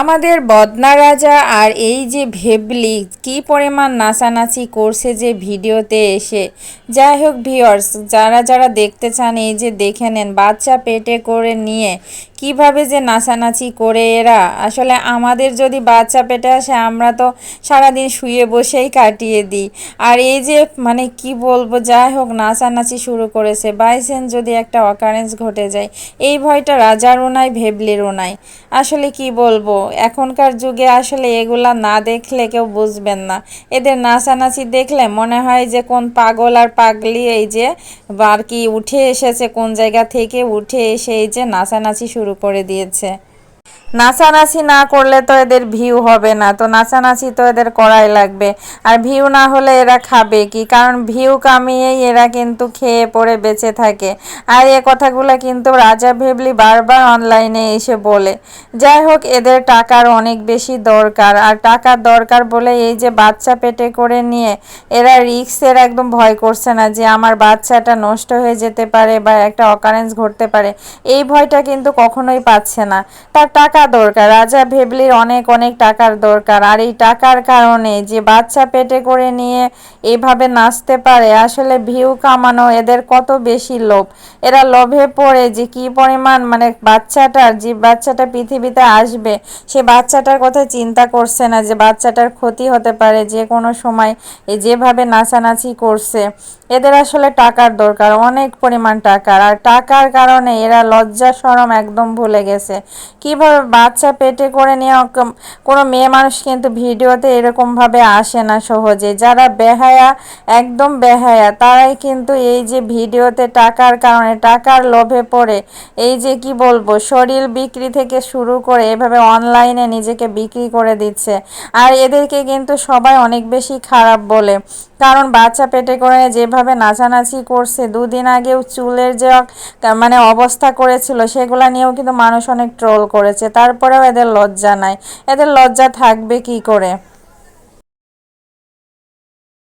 আমাদের বদনা রাজা আর এই যে ভেবলি, কি পরিমাণ নাচানাচি করছে যে ভিডিওতে এসে। যাই হোক ভিওর্স যারা যারা দেখতে চান, এই যে দেখে নেন, বাচ্চা পেটে করে নিয়ে কীভাবে যে নাচানাচি করে এরা? আসলে আমাদের যদি বাচ্চা পেটে আসে, আমরা তো সারাদিন শুয়ে বসেই কাটিয়ে দিই। আর এই যে মানে কি বলব, যাই হোক, নাচানাচি শুরু করেছে। বাইসেন যদি একটা অকারেন্স ঘটে যায়, এই ভয়টা রাজারও নাই ভেবলিরও নাই আসলে কি বলব, এখনকার যুগে আসলে এগুলা না দেখলে কেউ বুঝবেন না। এদের নাচানাচি দেখলে মনে হয় যে কোন পাগল আর পাগলি এই যে আর কি উঠে এসেছে, কোন জায়গা থেকে উঠে এসে এই যে নাচানাচি শুরু করে দিয়েছে। নাচানাচি না করলে তো এদের ভিউ হবে না। তো নাচানাচি তো এদের করাই লাগবে। আর ভিউ না হলে এরা খাবে কি? কারণ ভিউ কামিয়েই এরা কিন্তু খেয়ে পড়ে বেঁচে থাকে। আর এ কথাগুলো কিন্তু রাজা ভেবলি বারবার অনলাইনে এসে বলে। যাই হোক, এদের টাকার অনেক বেশি দরকার। আর টাকার দরকার বলে এই যে বাচ্চা পেটে করে নিয়ে এরা রিক্সের একদম ভয় করছে না যে আমার বাচ্চাটা নষ্ট হয়ে যেতে পারে বা একটা অকারেন্স ঘটতে পারে। এই ভয়টা কিন্তু কখনোই পাচ্ছে না। তার টাকা দরকার, রাজা ভেবলির অনেক অনেক টাকার দরকার। আর এই টাকার কারণে যে বাচ্চা পেটে করে নিয়ে এভাবে নাচতে পারে, আসলে ভিউ কামানো এদের কত বেশি লোভ। এরা লোভে পড়ে যে কি পরিমাণ মানে বাচ্চাটার, যে বাচ্চাটা পৃথিবীতে আসবে, সে বাচ্চাটার কথা চিন্তা করছে না যে বাচ্চাটার ক্ষতি হতে পারে যে কোনো সময় এই যেভাবে নাচানাচি করছে। এদের আসলে টাকার দরকার, অনেক পরিমাণ টাকার। আর টাকার কারণে এরা লজ্জা সরম একদম ভুলে গেছে। কীভাবে বাচ্চা পেটে করে নিয়ে কোনো মেয়ে মানুষ কিন্তু ভিডিওতে এরকমভাবে আসে না সহজে। যারা বেহায়া, একদম বেহায়া, তারাই কিন্তু এই যে ভিডিওতে টাকার কারণে, টাকার লোভে পড়ে, এই যে কি বলব, শরীর বিক্রি থেকে শুরু করে এভাবে অনলাইনে নিজেকে বিক্রি করে দিচ্ছে। আর এদেরকে কিন্তু সবাই অনেক বেশি খারাপ বলে। কারণ বাচ্চা পেটে করে যেভাবে নাচানাচি করছে, দুদিন আগেও চুলের যে মানে অবস্থা করেছিল, সেগুলো নিয়েও কিন্তু মানুষ অনেক ট্রোল করেছে। তারপরেও এদের লজ্জা নাই। এদের লজ্জা থাকবে কি করে?